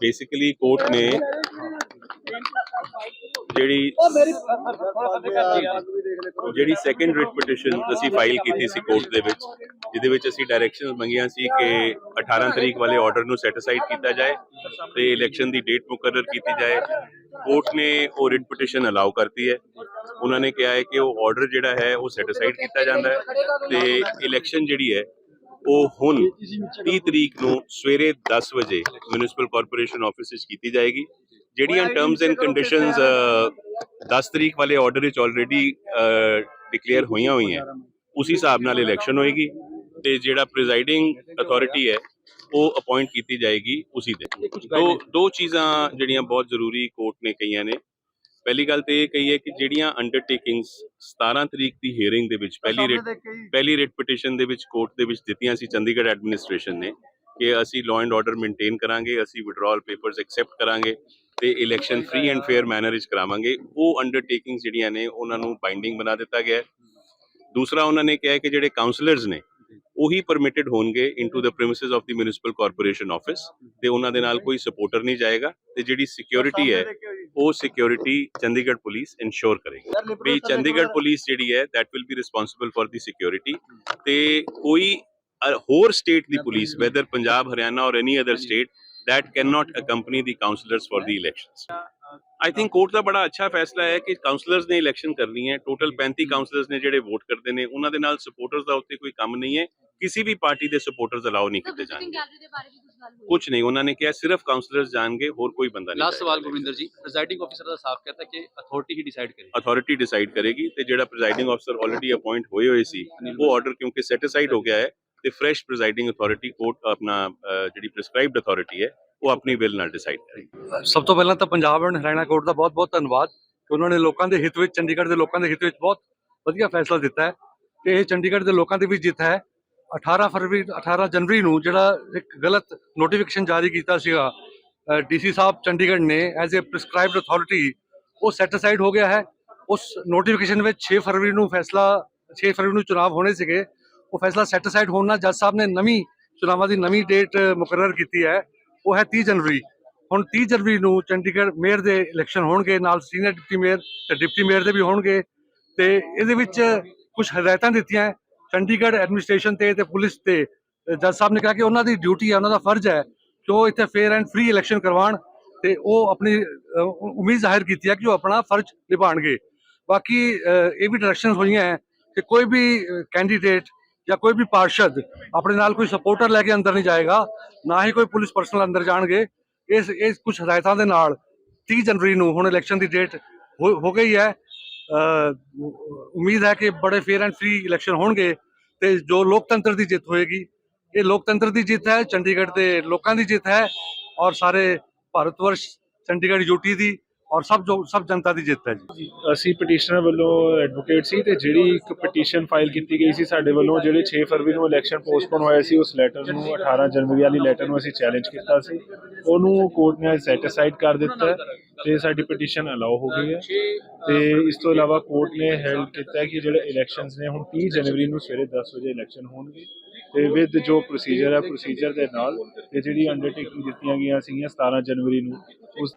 Basically court ਨੇ ਜਿਹੜੀ ਜਿਹੜੀ ਸੈਕੰਡ ਰਿਟ ਪਟੀਸ਼ਨ ਅਸੀਂ ਫਾਈਲ ਕੀਤੀ ਸੀ ਕੋਰਟ ਦੇ ਵਿੱਚ, ਜਿਹਦੇ ਵਿੱਚ ਅਸੀਂ ਡਾਇਰੈਕਸ਼ਨਸ ਮੰਗੀਆਂ ਸੀ ਕਿ 18 ਤਰੀਕ ਵਾਲੇ ਆਰਡਰ ਨੂੰ ਸੈਟੀਸਾਈਡ ਕੀਤਾ ਜਾਏ ਤੇ ਇਲੈਕਸ਼ਨ ਦੀ ਡੇਟ ਮੁਕਰਰ ਕੀਤੀ ਜਾਏ। ਕੋਰਟ ਨੇ ਉਹ ਰਿਟ ਪਟੀਸ਼ਨ ਅਲਾਉ ਕਰਤੀ ਹੈ। ਉਹਨਾਂ ਨੇ ਕਿਹਾ ਹੈ ਕਿ ਉਹ ਆਰਡਰ ਜਿਹੜਾ ਹੈ ਉਹ ਸੈਟੀਸਾਈਡ ਕੀਤਾ ਜਾਂਦਾ ਹੈ ਤੇ ਇਲੈਕਸ਼ਨ ਜਿਹੜੀ ਹੈ ਉਹ ਹੁਣ 30 ਤਰੀਕ ਨੂੰ ਸਵੇਰੇ 10 ਵਜੇ ਮਿਊਨਿਸਪਲ ਕਾਰਪੋਰੇਸ਼ਨ ਆਫਿਸ ਵਿੱਚ ਕੀਤੀ ਜਾਏਗੀ। ਜਿਹੜੀਆਂ ਟਰਮਸ ਐਂਡ ਕੰਡੀਸ਼ਨਸ 10 ਤਰੀਕ ਵਾਲੇ ਆਰਡਰ ਵਿੱਚ ਆਲਰੇਡੀ ਡਿਕਲੇਅਰ ਹੋਈਆਂ ਹੋਈਆਂ। ਉਸੇ ਹਿਸਾਬ ਨਾਲ ਇਲੈਕਸ਼ਨ ਹੋਏਗੀ ਤੇ ਜਿਹੜਾ ਪ੍ਰੀਜ਼ਾਈਡਿੰਗ ਅਥਾਰਟੀ ਹੈ ਉਹ ਅਪਾਇੰਟ ਕੀਤੀ ਜਾਏਗੀ ਉਸੇ ਦਿਨ। ਦੋ ਦੋ ਚੀਜ਼ਾਂ ਜਿਹੜੀਆਂ ਬਹੁਤ ਜ਼ਰੂਰੀ ਕੋਰਟ ਨੇ ਕਹੀਆਂ ਨੇ। ਪਹਿਲੀ ਗੱਲ ਤੇ ਇਹ ਕਹੀ ਹੈ ਕਿ ਜਿਹੜੀਆਂ ਅੰਡਰਟੇਕਿੰਗਸ 17 ਤਰੀਕ ਦੀ ਹੀਅਰਿੰਗ ਦੇ ਵਿੱਚ ਪਹਿਲੀ ਰਿਟ ਪਹਿਲੀ ਰਿਟ ਪਟੀਸ਼ਨ ਦੇ ਵਿੱਚ ਕੋਰਟ ਦੇ ਵਿੱਚ ਦਿੱਤੀਆਂ ਸੀ ਚੰਡੀਗੜ੍ਹ ਐਡਮਿਨਿਸਟ੍ਰੇਸ਼ਨ ਨੇ ਕਿ ਅਸੀਂ ਲਾਅ ਐਂਡ ਆਰਡਰ ਮੇਨਟੇਨ ਕਰਾਂਗੇ ਅਸੀਂ ਵਿਡਰਾਅਲ ਪੇਪਰਸ ਐਕਸੈਪਟ ਕਰਾਂਗੇ ਤੇ election free and fair manner ਵਿੱਚ ਕਰਾਵਾਂਗੇ। ਉਹ ਅੰਡਰਟੇਕਿੰਗਸ ਜਿਹੜੀਆਂ ਨੇ ਉਹਨਾਂ ਨੂੰ ਬਾਈਂਡਿੰਗ ਬਣਾ ਦਿੱਤਾ ਗਿਆ ਦੂਸਰਾ ਉਹਨਾਂ ਨੇ ਕਿਹਾ ਕਿ ਜਿਹੜੇ ਕਾਉਂਸਲਰਸ ਨੇ ਉਹੀ ਪਰਮਿਟਡ ਹੋਣਗੇ into the premises of the municipal corporation office ਤੇ ਉਹਨਾਂ ਦੇ ਨਾਲ ਕੋਈ ਸਪੋਰਟਰ ਨਹੀਂ ਜਾਏਗਾ ਤੇ ਜਿਹੜੀ ਸਿਕਿਉਰਿਟੀ ਹੈ ਉਹ ਸਿਕਿਉਰਿਟੀ ਚੰਡੀਗੜ੍ਹ ਪੁਲਿਸ ਇਨਸ਼ੋਰ ਕਰੇਗੀ ਵੀ ਚੰਡੀਗੜ੍ਹ ਪੁਲਿਸ ਜਿਹੜੀ ਹੈ that will be responsible for the security ਤੇ ਕੋਈ ਹੋਰ state the police whether Punjab Haryana or any other state that cannot accompany the councillors for the elections I think court ਦਾ ਬੜਾ ਅੱਛਾ ਫੈਸਲਾ ਹੈ ਕਿ ਕਾਉਂਸਲਰਸ ਨੇ ਇਲੈਕਸ਼ਨ ਕਰਨੀ ਹੈ। ਟੋਟਲ 35 ਕਾਉਂਸਲਰਸ ਨੇ ਜਿਹੜੇ ਵੋਟ ਕਰਦੇ ਨੇ ਉਹਨਾਂ ਦੇ ਨਾਲ ਸਪੋਰਟਰਸ ਦਾ ਉੱਤੇ ਕੋਈ ਕੰਮ ਨਹੀਂ ਹੈ। ਕਿਸੇ ਵੀ ਪਾਰਟੀ ਦੇ ਸਪੋਰਟਰਸ ਅਲਾਉ ਨਹੀਂ ਕੀਤੇ ਜਾਣਗੇ। ਕੁਝ ਨਹੀਂ ਉਹਨਾਂ ਨੇ ਕਿਹਾ ਸਿਰਫ ਕਾਉਂਸਲਰਸ ਜਾਣਗੇ ਹੋਰ ਕੋਈ ਬੰਦਾ ਨਹੀਂ ਲਾਸਟ ਸਵਾਲ ਗੁਰਵਿੰਦਰ ਜੀ ਪ੍ਰੈਜ਼ਾਈਡਿੰਗ ਆਫੀਸਰ ਦਾ ਸਾਫ਼ ਕਹਤਾ ਕਿ ਅਥਾਰਟੀ ਹੀ ਡਿਸਾਈਡ ਕਰੇਗੀ। ਅਥਾਰਟੀ ਡਿਸਾਈਡ ਕਰੇਗੀ ਤੇ ਜਿਹੜਾ ਪ੍ਰੈਜ਼ਾਈਡਿੰਗ ਆਫੀਸਰ ਆਲਰੇਡੀ ਅਪਾਇੰਟ ਹੋਏ ਹੋਏ ਸੀ ਉਹ ਆਰਡਰ ਕਿਉਂਕਿ ਸੈਟੀਸਫਾਈਡ ਹੋ ਗਿਆ ਹੈ ਤੇ ਫਰੈਸ਼ ਪ੍ਰੈਜ਼ਾਈਡਿੰਗ ਅਥਾਰਟੀ ਕੋਰਟ ਆਪਣਾ ਜਿਹੜੀ ਪ੍ਰਿਸਕ੍ਰਾਈਬਡ ਅਥਾਰਟੀ ਹੈ ਉਹ ਆਪਣੀ ਵਿਲ ਨਾਲ ਡਿਸਾਈਡ ਕਰੇ। ਸਭ ਤੋਂ ਪਹਿਲਾਂ ਤਾਂ ਪੰਜਾਬ ਐਂਡ ਹਰਿਆਣਾ ਕੋਰਟ ਦਾ ਬਹੁਤ-ਬਹੁਤ ਧੰਨਵਾਦ ਕਿ ਉਹਨਾਂ ਨੇ ਲੋਕਾਂ ਦੇ ਹਿੱਤ ਵਿੱਚ, ਚੰਡੀਗੜ੍ਹ ਦੇ ਲੋਕਾਂ ਦੇ ਹਿੱਤ ਵਿੱਚ ਬਹੁਤ ਵਧੀਆ ਫੈਸਲਾ ਦਿੱਤਾ ਹੈ ਤੇ ਇਹ ਚੰਡੀਗੜ੍ਹ ਦੇ ਲੋਕਾਂ ਦੀ ਵੀ ਜਿੱਤ ਹੈ। 18 ਫਰਵਰੀ 18 ਜਨਵਰੀ ਨੂੰ ਜਿਹੜਾ ਇੱਕ ਗਲਤ ਨੋਟੀਫਿਕੇਸ਼ਨ ਜਾਰੀ ਕੀਤਾ ਸੀਗਾ ਡੀਸੀ ਸਾਹਿਬ ਚੰਡੀਗੜ੍ਹ ਨੇ ਐਜ਼ ਅ ਪ੍ਰਿਸਕ੍ਰਾਈਬਡ ਅਥਾਰਟੀ ਉਹ ਸੈਟੀਸਾਈਡ ਹੋ ਗਿਆ ਹੈ। ਉਸ ਨੋਟੀਫਿਕੇਸ਼ਨ ਵਿੱਚ 6 ਫਰਵਰੀ ਨੂੰ ਫੈਸਲਾ 6 ਫਰਵਰੀ ਨੂੰ ਚੁਣਾਵ ਹੋਣੇ ਸੀਗੇ। ਉਹ ਫੈਸਲਾ ਸੈਟੀਸਾਈਡ ਹੋਣ ਨਾਲ ਜੱਜ ਸਾਹਿਬ ਨੇ ਨਵੀਂ ਚੁਣਾਵਾਂ ਦੀ ਨਵੀਂ ਡੇਟ ਮੁਕਰਰ ਕੀਤੀ ਹੈ। ਉਹ ਹੈ 30 ਜਨਵਰੀ। ਹੁਣ 30 ਜਨਵਰੀ ਨੂੰ ਚੰਡੀਗੜ੍ਹ ਮੇਅਰ ਦੇ ਇਲੈਕਸ਼ਨ ਹੋਣਗੇ, ਨਾਲ ਸੀਨੀਅਰ ਡਿਪਟੀ ਮੇਅਰ ਤੇ ਡਿਪਟੀ ਮੇਅਰ ਦੇ ਵੀ ਹੋਣਗੇ ਤੇ ਇਹਦੇ ਵਿੱਚ ਕੁਝ ਹਦਾਇਤਾਂ ਦਿੱਤੀਆਂ ਚੰਡੀਗੜ੍ਹ ਐਡਮਿਨਿਸਟ੍ਰੇਸ਼ਨ ਤੇ ਤੇ ਪੁਲਿਸ ਤੇ ਜੱਜ ਸਾਹਿਬ ਨੇ ਕਿਹਾ ਕਿ ਉਹਨਾਂ ਦੀ ਡਿਊਟੀ ਹੈ, ਉਹਨਾਂ ਦਾ ਫਰਜ਼ ਹੈ ਕਿ ਉਹ ਇੱਥੇ ਫੇਅਰ ਐਂਡ ਫ੍ਰੀ ਇਲੈਕਸ਼ਨ ਕਰਵਾਉਣ ਤੇ ਉਹ ਆਪਣੀ ਉਮੀਦ ਜ਼ਾਹਿਰ ਕੀਤੀ ਹੈ ਕਿ ਉਹ ਆਪਣਾ ਫਰਜ਼ ਨਿਭਾਉਣਗੇ। ਬਾਕੀ ਇਹ ਵੀ ਡਾਇਰੈਕਸ਼ਨਸ ਹੋਈਆਂ ਹੈ ਕਿ ਕੋਈ ਵੀ ਕੈਂਡੀਡੇਟ ਜਾਂ ਕੋਈ ਵੀ ਪਾਰਸ਼ਦ ਆਪਣੇ ਨਾਲ ਕੋਈ ਸਪੋਰਟਰ ਲੈ ਕੇ ਅੰਦਰ ਨਹੀਂ ਜਾਏਗਾ, ਨਾ ਹੀ ਕੋਈ ਪੁਲਿਸ ਪਰਸਨਲ ਅੰਦਰ ਜਾਣਗੇ। ਇਸ ਇਸ ਕੁਝ ਹਦਾਇਤਾਂ ਦੇ ਨਾਲ 30 ਜਨਵਰੀ ਨੂੰ ਹੁਣ ਇਲੈਕਸ਼ਨ ਦੀ ਡੇਟ ਹੋ ਹੋ ਗਈ ਹੈ। ਉਮੀਦ ਹੈ ਕਿ ਬੜੇ ਫੇਅਰ ਐਂਡ ਫ੍ਰੀ ਇਲੈਕਸ਼ਨ ਹੋਣਗੇ ਤੇ ਜੋ ਲੋਕਤੰਤਰ ਦੀ ਜਿੱਤ ਹੋਏਗੀ, ਇਹ ਲੋਕਤੰਤਰ ਦੀ ਜਿੱਤ ਹੈ, ਚੰਡੀਗੜ੍ਹ ਦੇ ਲੋਕਾਂ ਦੀ ਜਿੱਤ ਹੈ ਔਰ ਸਾਰੇ ਭਾਰਤ ਵਰਸ਼, ਚੰਡੀਗੜ੍ਹ ਯੂਟੀ ਦੀ ਔਰ ਸਭ ਜੋ ਸਭ ਜਨਤਾ ਦੀ ਜਿੱਤ ਹੈ ਜੀ। ਅਸੀਂ ਪਟੀਸ਼ਨਰ ਵੱਲੋਂ ਐਡਵੋਕੇਟ ਸੀ ਤੇ ਜਿਹੜੀ ਇੱਕ ਪਟੀਸ਼ਨ ਫਾਈਲ ਕੀਤੀ ਗਈ ਸੀ ਸਾਡੇ ਵੱਲੋਂ, ਜਿਹੜੇ 6 ਫਰਵਰੀ ਨੂੰ ਇਲੈਕਸ਼ਨ ਪੋਸਟਪੋਨ ਹੋਇਆ ਸੀ, ਉਸ ਲੈਟਰ ਨੂੰ 18 ਜਨਵਰੀ ਵਾਲੀ ਲੈਟਰ ਨੂੰ ਅਸੀਂ ਚੈਲੰਜ ਕੀਤਾ ਸੀ। ਉਹਨੂੰ ਕੋਰਟ ਨੇ ਸੈਟੀਸਾਈਡ ਕਰ ਦਿੱਤਾ ਹੈ ਤੇ ਸਾਡੀ ਪਟੀਸ਼ਨ ਅਲਾਉ ਹੋ ਗਈ ਹੈ। ਤੇ ਇਸ ਤੋਂ ਇਲਾਵਾ ਕੋਰਟ ਨੇ ਹੈਲਡ ਕੀਤਾ ਕਿ ਜਿਹੜੇ ਇਲੈਕਸ਼ਨਸ ਨੇ, ਹੁਣ 30 ਜਨਵਰੀ ਨੂੰ ਸਵੇਰੇ 10 ਵਜੇ ਇਲੈਕਸ਼ਨ ਹੋਣਗੇ। ਤੇ ਵਿਦ ਜੋ ਪ੍ਰੋਸੀਜਰ ਹੈ ਪ੍ਰੋਸੀਜਰ ਦੇ ਨਾਲ ਤੇ ਜਿਹੜੀ ਅੰਡਰਟੇਕਿੰਗ ਦਿੱਤੀਆਂ ਗਈਆਂ ਸੀਗੀਆਂ 17 ਜਨਵਰੀ ਨੂੰ, ਉਸ